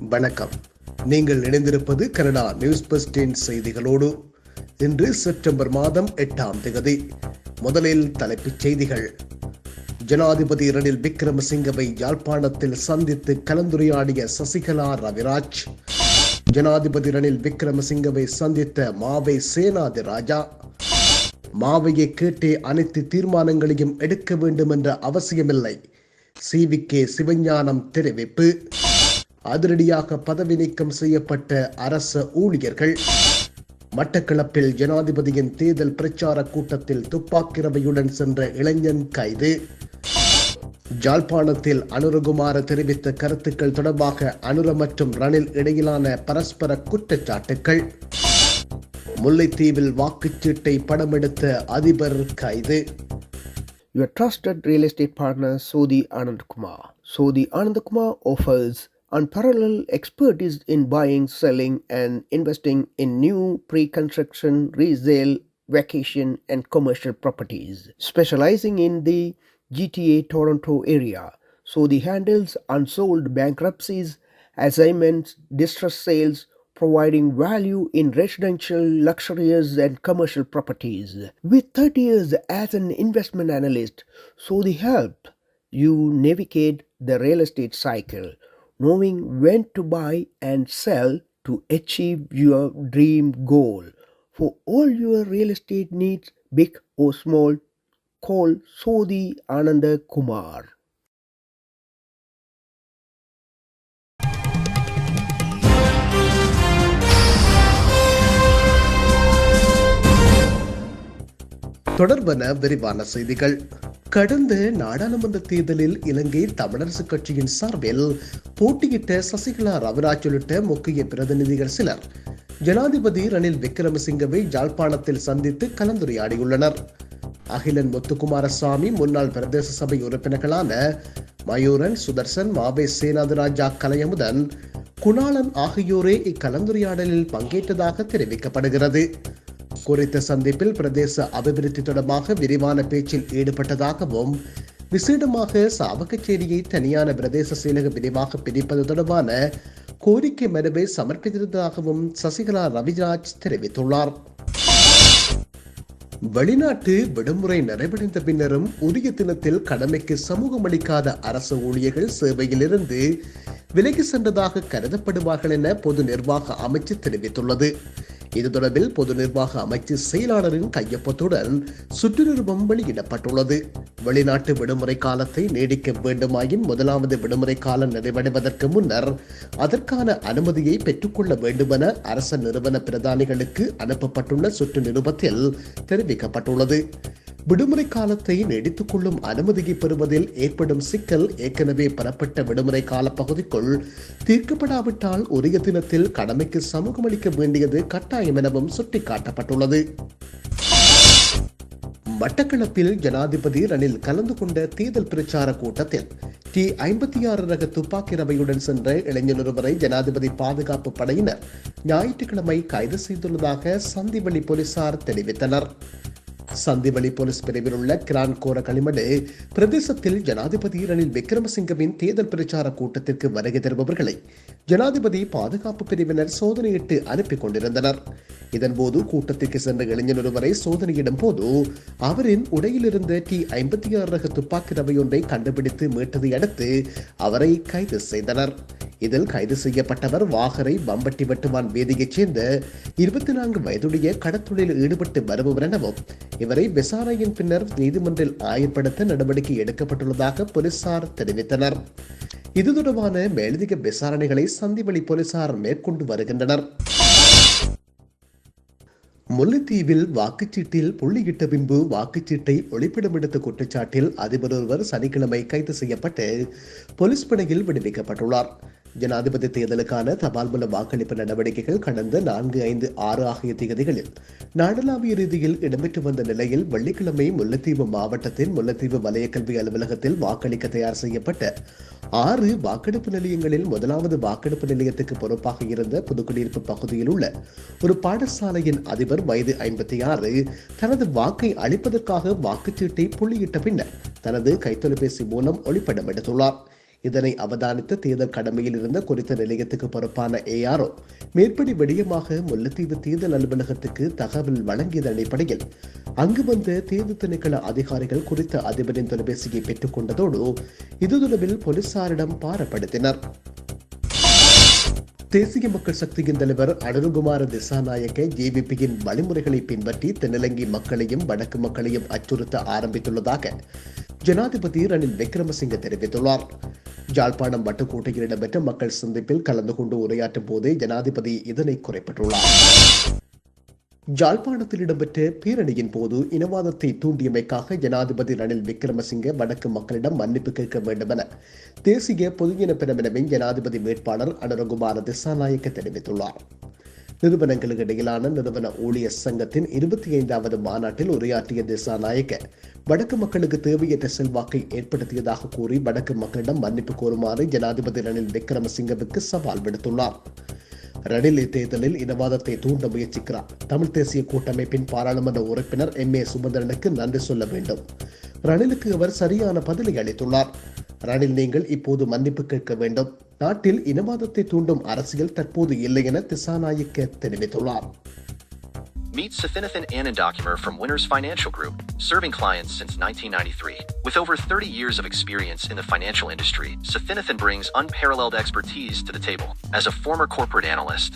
வணக்கம். நீங்கள் இணைந்திருப்பது கனடா நியூஸ் பஸ்டின் செய்திகளோடு. இன்று செப்டம்பர் மாதம் எட்டாம் தேதி. முதலில் தலைப்புச் செய்திகள். ஜனாதிபதி ரணில் விக்ரமசிங்கவை யாழ்ப்பாணத்தில் சந்தித்து கலந்துரையாடிய சசிகலா ரவிராஜ். ஜனாதிபதி ரணில் விக்ரமசிங்கவை சந்தித்த மாவை சேனாதி ராஜா. மாவையை கேட்டே அனைத்து தீர்மானங்களையும் எடுக்க வேண்டும் என்ற அவசியமில்லை. சி வி கே சிவஞானம் தெரிவிப்பு. அதிரடியாக பதவி நீக்கம் செய்யப்பட்ட அரச ஊழியர்கள். மட்டக்களப்பில் ஜனாதிபதியின் தேர்தல் பிரச்சார கூட்டத்தில் துப்பாக்கிரவையுடன் சென்ற இளைஞன் கைது. ஜாழ்ப்பாணத்தில் அனுரகுமார தெரிவித்த கருத்துக்கள் தொடர்பாக அனுர மற்றும் ரணில் இடையிலான பரஸ்பர குற்றச்சாட்டுக்கள். முல்லைத்தீவில் வாக்குச்சீட்டை படமெடுத்த அதிபர் கைது. Your trusted real estate partner Sodhi Anand Kumar. Sodhi offers unparalleled expertise in buying, selling, and investing in new pre-construction, resale, vacation, and commercial properties. Specializing in the GTA Toronto area, Sodhi handles unsold bankruptcies, assignments, distress sales, providing value in residential, luxurious, and commercial properties. With 30 years as an investment analyst, Sodhi help you navigate the real estate cycle, knowing when to buy and sell to achieve your dream goal. For all your real estate needs, big or small, call Sodhi Ananda Kumar. தொடர்பன விரிவான செய்திகள் கடந்த நாடாளுமன்ற தேர்தலில் இலங்கை தமிழரசு கட்சியின் சார்பில் போட்டியிட்ட சசிகலா ரவிராஜ் உள்ளிட்ட முக்கிய பிரதிநிதிகள் சிலர். ஜனாதிபதி ரணில் விக்ரமசிங்கவை யாழ்ப்பாணத்தில் சந்தித்து கலந்துரையாடியுள்ளனர். அகிலன் முத்துக்குமாரசாமி முன்னாள் பிரதேச சபை உறுப்பினர்களான மயூரன் சுதர்சன் மாவே சேனாதிராஜா கலையமுதன் குணாளன் ஆகியோரே இக்கலந்துரையாடலில் பங்கேற்றதாக தெரிவிக்கப்படுகிறது. குறித்த சந்திப்பில் பிரதேச அபிவிருத்தி தொடர்பாக விரிவான பேச்சில் ஈடுபட்டதாகவும் விசேடமாக சாவகச்சேரியை தனியான பிரதேச செயலக விரிவாக பிரிப்பது தொடர்பான கோரிக்கை மனுவை சமர்ப்பித்திருந்ததாகவும் சசிகலா ரவிராஜ் தெரிவித்துள்ளார். வெளிநாட்டு விடுமுறை நிறைவடைந்த பின்னரும் உரிய தினத்தில் கடமைக்கு சமூகம் அளிக்காத அரசு ஊழியர்கள் சேவையிலிருந்து விலகி சென்றதாக கருதப்படுவார்கள் என பொது நிர்வாக அமைச்சு தெரிவித்துள்ளது. இது தொடர்பில் பொது நிர்வாக அமைச்சு செயலாளரின் கையொப்பத்துடன் சுற்றுநிருபம் வெளியிடப்பட்டுள்ளது. வெளிநாட்டு விடுமுறை காலத்தை நீடிக்க வேண்டுமாயின் முதலாவது விடுமுறை காலம் நிறைவடைவதற்கு முன்னர் அதற்கான அனுமதியை பெற்றுக்கொள்ள வேண்டுமென அரச நிறுவன பிரதானிகளுக்கு அனுப்பப்பட்டுள்ள சுற்று நிருபத்தில் தெரிவிக்கப்பட்டுள்ளது. விடுமுறை காலத்தை நீடித்துக் கொள்ளும் அனுமதியை பெறுவதில் ஏற்படும் சிக்கல் ஏற்கனவே பெறப்பட்ட விடுமுறை கால பகுதிக்குள் தீர்க்கப்படாவிட்டால் உரிய தினத்தில் கடமைக்கு சமூகம் அளிக்க வேண்டியது கட்டாயம் எனவும் சுட்டிக்காட்டப்பட்டுள்ளது. மட்டக்களப்பில் ஜனாதிபதி ரணில் கலந்து கொண்ட தேர்தல் பிரச்சார கூட்டத்தில் டி ஐம்பத்தி ஆறு ரக துப்பாக்கி ரவையுடன் சென்ற இளைஞர் ஒருவரை ஜனாதிபதி பாதுகாப்பு படையினர் ஞாயிற்றுக்கிழமை கைது செய்துள்ளதாக சந்திவெளி போலீசார் தெரிவித்தனர். சந்திவெளி போலீஸ் பிரிவில் உள்ள கிரான் கோர களிமடு பிரதேசத்தில் ஜனாதிபதி ரணில் விக்ரமசிங்கவின் தேர்தல் பிரச்சார கூட்டத்திற்கு வருகை தருபவர்களை ஜனாதிபதி பாதுகாப்பு பிரிவினர் சோதனையிட்டு அனுப்பி கொண்டிருந்தனர். இதன்போது கூட்டத்திற்கு சென்ற இளைஞர் ஒருவரை சோதனையிடும் போது அவரின் உடையிலிருந்த டி ஐம்பத்தி ஆறு ரக துப்பாக்கி ரவையொன்றை கண்டுபிடித்து மீட்டதை அடுத்து அவரை கைது செய்தனர். இதில் கைது செய்யப்பட்டவர் வாகரை பம்பட்டி வெட்டுவான் வேதியைச் சேர்ந்த இருபத்தி நான்கு வயதுடைய கடத்தொழில் ஈடுபட்டு வருபவர் எனவும் இவரை விசாரணையின் பின்னர் நீதிமன்றில் ஆயர்படுத்த நடவடிக்கை எடுக்கப்பட்டுள்ளதாக போலீசார் தெரிவித்தனர். இது தொடர்பான மேலதிக விசாரணைகளை சந்திவெளி போலீசார் மேற்கொண்டு வருகின்றனர். முல்லைத்தீவில் வாக்குச்சீட்டில் புள்ளியிட்ட பின்பு வாக்குச்சீட்டை ஒளிப்படம் எடுத்த குற்றச்சாட்டில் அதிபர் ஒருவர் சனிக்கிழமை கைது செய்யப்பட்டு போலீஸ் பணியில் விடுவிக்கப்பட்டுள்ளார். ஜனாதிபதி தேர்தலுக்கான தபால் மூல வாக்களிப்பு நடவடிக்கைகள் கடந்த நான்கு ஐந்து ஆறு ஆகிய தேதிகளில் நாடளாவிய ரீதியில் இடம்பெற்று வந்த நிலையில் வெள்ளிக்கிழமை முல்லைத்தீவு மாவட்டத்தின் முல்லைத்தீவு வலய கல்வி அலுவலகத்தில் வாக்களிக்க தயார் செய்யப்பட்ட ஆறு வாக்கெடுப்பு நிலையங்களில் முதலாவது வாக்கெடுப்பு நிலையத்துக்கு பொறுப்பாக இருந்த புதுக்குடியிருப்பு பகுதியில் உள்ள ஒரு பாடசாலையின் அதிபர் வயது ஐம்பத்தி ஆறு தனது வாக்கை அளிப்பதற்காக வாக்குச்சீட்டை புள்ளியிட்ட பின்னர் தனது கைத்தொலைபேசி மூலம் ஒளிப்படம் எடுத்துள்ளார். இதனை அவதானித்த தேர்தல் கடமையில் இருந்த குறித்த நிலையத்துக்கு பொறுப்பான ஏஆர்ஓ மேற்படி விடயமாக முல்லைத்தீவு தேர்தல் அலுவலகத்துக்கு தகவல் வழங்கியதன் அடிப்படையில் அங்கு வந்த தேர்தல் திணைக்கள அதிகாரிகள் குறித்த அதிபரின் தொலைபேசியை பெற்றுக் கொண்டதோடு இது தொடர்பில் போலீசாரிடம் பாரப்படுத்தினர். தேசிய மக்கள் சக்தியின் தலைவர் அனுருகுமார திசாநாயக்க ஜேவிபியின் வழிமுறைகளை பின்பற்றி தென்னிலங்கை மக்களையும் வடக்கு மக்களையும் அச்சுறுத்த ஆரம்பித்துள்ளதாக ஜனாதிபதி ரணில் விக்ரமசிங்க தெரிவித்துள்ளார். ஜாழ்ப்பாணம் வட்டுக்கோட்டையில் இடம்பெற்ற மக்கள் சந்திப்பில் கலந்து கொண்டு உரையாற்றும் போதே ஜனாதிபதி இதனை குறிப்பிட்டுள்ளார். ஜாழ்ப்பாணத்தில் இடம்பெற்ற பேரணியின் போது இனவாதத்தை தூண்டியமைக்காக ஜனாதிபதி ரணில் விக்ரமசிங்க வடக்கு மக்களிடம் மன்னிப்பு கேட்க வேண்டும் என தேசிய பொதுஜன பெருமினவின் ஜனாதிபதி வேட்பாளர் அனுரகுமார திசாநாயக்க தெரிவித்துள்ளார். நிறுவனங்களுக்கு இடையிலான நிறுவன ஊழியர் சங்கத்தின் இருபத்தி ஐந்தாவது மாநாட்டில் உரையாற்றிய திசாநாயக்க வடக்கு மக்களுக்கு தேவையற்ற செல்வாக்கை ஏற்படுத்தியதாக கூறி வடக்கு மக்களிடம் மன்னிப்பு கோருமாறு ஜனாதிபதி ரணில் விக்ரமசிங்கவுக்கு சவால் விடுத்துள்ளார். ரணில் இத்தேர்தலில் இனவாதத்தை தூண்ட முயற்சிக்கிறார். தமிழ் தேசிய கூட்டமைப்பின் பாராளுமன்ற உறுப்பினர் எம். ஏ. சுமந்திரனுக்கு நன்றி சொல்ல வேண்டும். ரணிலுக்கு அவர் சரியான பதிலை அளித்துள்ளார். ரணில் நீங்கள் இப்போது மன்னிப்பு கேட்க வேண்டும். நாட்டில் இனவாதத்தை தூண்டும் அரசியல் தற்போது இல்லை என திசாநாயக்க தெரிவித்துள்ளார் Meet Sathinathan Anandakumar from Winners Financial Group, serving clients since 1993. With over 30 years of experience in the financial industry, Sathinathan brings unparalleled expertise to the table. As a former corporate analyst,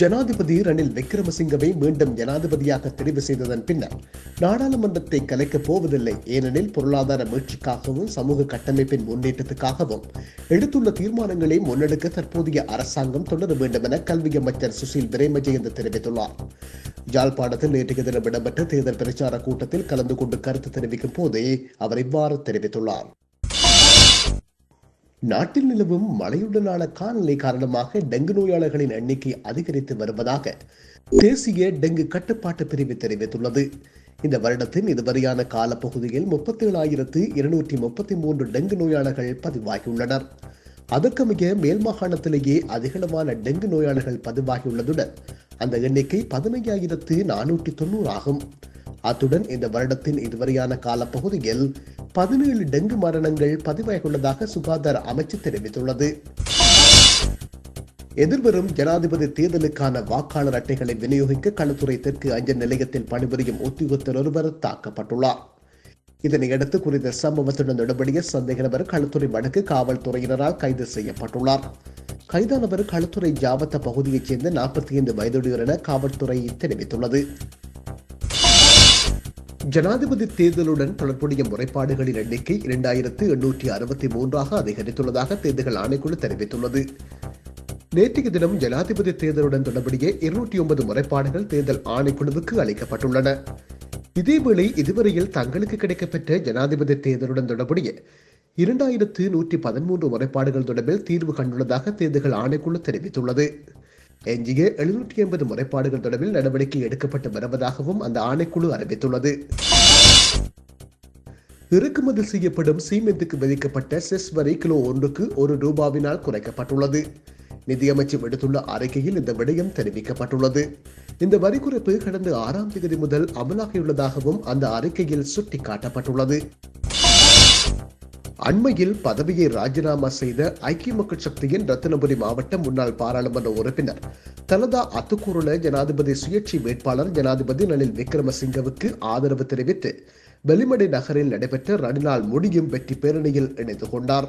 ஜனாதிபதி ரணில் விக்ரமசிங்கவை மீண்டும் ஜனாதிபதியாக தெரிவு செய்ததன் பின்னர் நாடாளுமன்றத்தை கலைக்கப் போவதில்லை. ஏனெனில் பொருளாதார மீட்சிக்காகவும் சமூக கட்டமைப்பின் முன்னேற்றத்துக்காகவும் எடுத்துள்ள தீர்மானங்களை முன்னெடுக்க தற்போதைய அரசாங்கம் தொடர வேண்டும் என கல்வி அமைச்சர் சுசில் பிரேமஜெயந்த் தெரிவித்துள்ளார். யாழ்ப்பாணத்தில் நேற்றைய தினம் இடம்பெற்ற தேர்தல் பிரச்சார கூட்டத்தில் கலந்து கொண்டு கருத்து தெரிவிக்கும் போதே அவர் இவ்வாறு தெரிவித்துள்ளார். நாட்டில் நிலவும் மழையுடனான காலநிலை காரணமாக டெங்கு நோயாளர்களின் எண்ணிக்கை அதிகரித்து வருவதாக தேசிய டெங்கு கட்டுப்பாட்டு பிரிவு தெரிவித்துள்ளது. இந்த வருடத்தின் இதுவரையான காலப்பகுதியில் முப்பத்தி ஏழாயிரத்து இருநூற்றி முப்பத்தி மூன்று டெங்கு நோயாளர்கள் பதிவாகியுள்ளனர். அதற்கமைய மேல் மாகாணத்திலேயே அதிகளவான டெங்கு நோயாளர்கள் பதிவாகியுள்ளதுடன் அந்த எண்ணிக்கை பதினைஞ்சாயிரத்து நானூற்றி தொண்ணூறு ஆகும் அத்துடன் இந்த வருடத்தின் இதுவரையான காலப்பகுதியில் பதினேழு டெங்கு மரணங்கள் பதிவாகியுள்ளதாக சுகாதார அமைச்சு தெரிவித்துள்ளது. எதிர்வரும் ஜனாதிபதி தேர்தலுக்கான வாக்காளர் அட்டைகளை விநியோகிக்க களத்துறை தெற்கு அஞ்சல் நிலையத்தில் பணிபுரியும் உத்தியோகத்தர் ஒருவர் தாக்கப்பட்டுள்ளார். இதனையடுத்து குறித்த சம்பவத்துடன் தொடர்புடைய சந்தேக நபர் களத்துறை வடக்கு காவல்துறையினரால் கைது செய்யப்பட்டுள்ளார். கைதானவர் களத்துறை ஜாவத்த பகுதியைச் சேர்ந்த நாற்பத்தி ஐந்து வயதுடையவர் என காவல்துறை தெரிவித்துள்ளது. ஜனாதிபதி தேர்தலுடன் தொடர்புடைய முறைப்பாடுகளின் எண்ணிக்கை இரண்டாயிரத்து எண்ணூற்றி அறுபத்தி மூன்றாக அதிகரித்துள்ளதாக தேர்தல் ஆணைக்குழு தெரிவித்துள்ளது. நேற்றைய தினம் ஜனாதிபதி தேர்தலுடன் தொடர்புடைய இருநூற்றி ஒன்பது முறைப்பாடுகள் தேர்தல் ஆணைக்குழுவுக்கு அளிக்கப்பட்டுள்ளன. இதேவேளை இதுவரையில் தங்களுக்கு கிடைக்கப்பெற்ற ஜனாதிபதி தேர்தலுடன் தொடர்புடைய இரண்டாயிரத்து நூற்றி பதிமூன்று முறைப்பாடுகள் தொடர்பில் தீர்வு கண்டுள்ளதாக தேர்தல் ஆணைக்குழு தெரிவித்துள்ளது. எஞ்சிய எழுநூற்றி எண்பது முறைப்பாடுகள் தொடர்பில் நடவடிக்கை எடுக்கப்பட்டு வருவதாகவும் அந்த ஆணைக்குழு அறிவித்துள்ளது. இறக்குமதி செய்யப்படும் சீமெந்துக்கு விதிக்கப்பட்ட செஸ் வரி கிலோ ஒன்றுக்கு ஒரு ரூபாவினால் குறைக்கப்பட்டுள்ளது. நிதியமைச்சு விடுத்துள்ள அறிக்கையில் இந்த விடயம் தெரிவிக்கப்பட்டுள்ளது. இந்த வரி குறைப்பு கடந்த ஆறாம் தேதி முதல் அமலாகியுள்ளதாகவும் அந்த அறிக்கையில் சுட்டிக்காட்டப்பட்டுள்ளது. அண்மையில் பதவியை ராஜினாமா செய்த ஐக்கிய மக்கள் சக்தியின் ரத்தினபுரி மாவட்ட முன்னாள் பாராளுமன்ற உறுப்பினர் தலதா அத்துக்கூறுல ஜனாதிபதி சுயேட்சை வேட்பாளர் ஜனாதிபதி ரணில் விக்ரமசிங்கவுக்கு ஆதரவு தெரிவித்து வெளிமடை நகரில் நடைபெற்ற ரணிலால் முடியும் வெற்றி பேரணியில் இணைந்து கொண்டார்.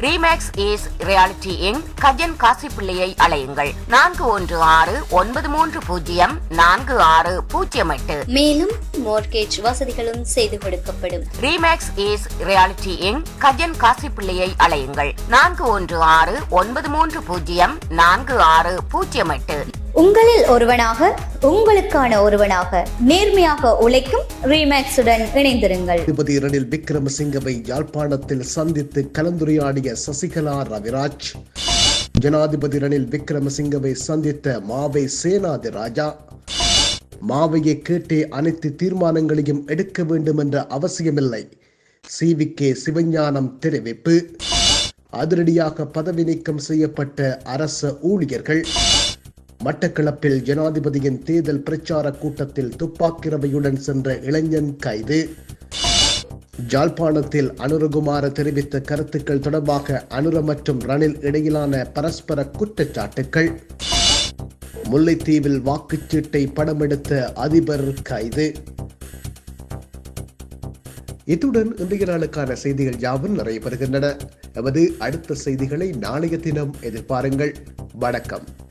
Remax is reality in Gajan காசிப்பிள்ளையை அலையுங்கள் நான்கு ஒன்று ஆறு ஒன்பது மூன்று பூஜ்ஜியம் நான்கு ஆறு பூஜ்ஜியம் எட்டு மேலும் மோர்கேஜ் வசதிகளும் செய்து கொடுக்கப்படும் Remax is reality in Gajan காசிப்பிள்ளையை அலையுங்கள் நான்கு ஒன்று ஆறு ஒன்பது மூன்று பூஜ்ஜியம் நான்கு ஆறு பூஜ்ஜியம் எட்டு உங்களில் ஒருவனாக உங்களுக்கான ஒருவனாக நேர்மையாக உழைக்கும் ரீமேக்ஸுடன் இணைந்திருங்கள். ஜனாதிபதி ரணில் விக்ரமசிங்கவை யாழ்ப்பாணத்தில் சந்தித்து கலந்துரையாடிய சசிகலா ரவிராஜ். ஜனாதிபதி ரணில் விக்ரமசிங்கவை சந்தித்த மாவை சேனாதி ராஜா. மாவையை கேட்டே அனைத்து தீர்மானங்களையும் எடுக்க வேண்டும் என்ற அவசியமில்லை. சி வி கே சிவஞானம் தெரிவிப்பு. அதிரடியாக பதவி நீக்கம் செய்யப்பட்ட அரச ஊழியர்கள். மட்டக்களப்பில் ஜனாதிபதியின் தேர்தல் பிரச்சார கூட்டத்தில் துப்பாக்கிரவையுடன் சென்ற இளைஞன் கைது. ஜாழ்ப்பாணத்தில் அனுரகுமார தெரிவித்த கருத்துக்கள் தொடர்பாக அனுர மற்றும் ரணில் இடையிலான பரஸ்பர குற்றச்சாட்டுக்கள். முல்லைத்தீவில் வாக்குச்சீட்டை படமெடுத்த அதிபர் கைது. இத்துடன் இன்றைய நாளுக்கான செய்திகள் யாவும் நிறைவு பெறுகின்றன எமது அடுத்த செய்திகளை நாளைய தினம் எதிர்பாருங்கள். வணக்கம்.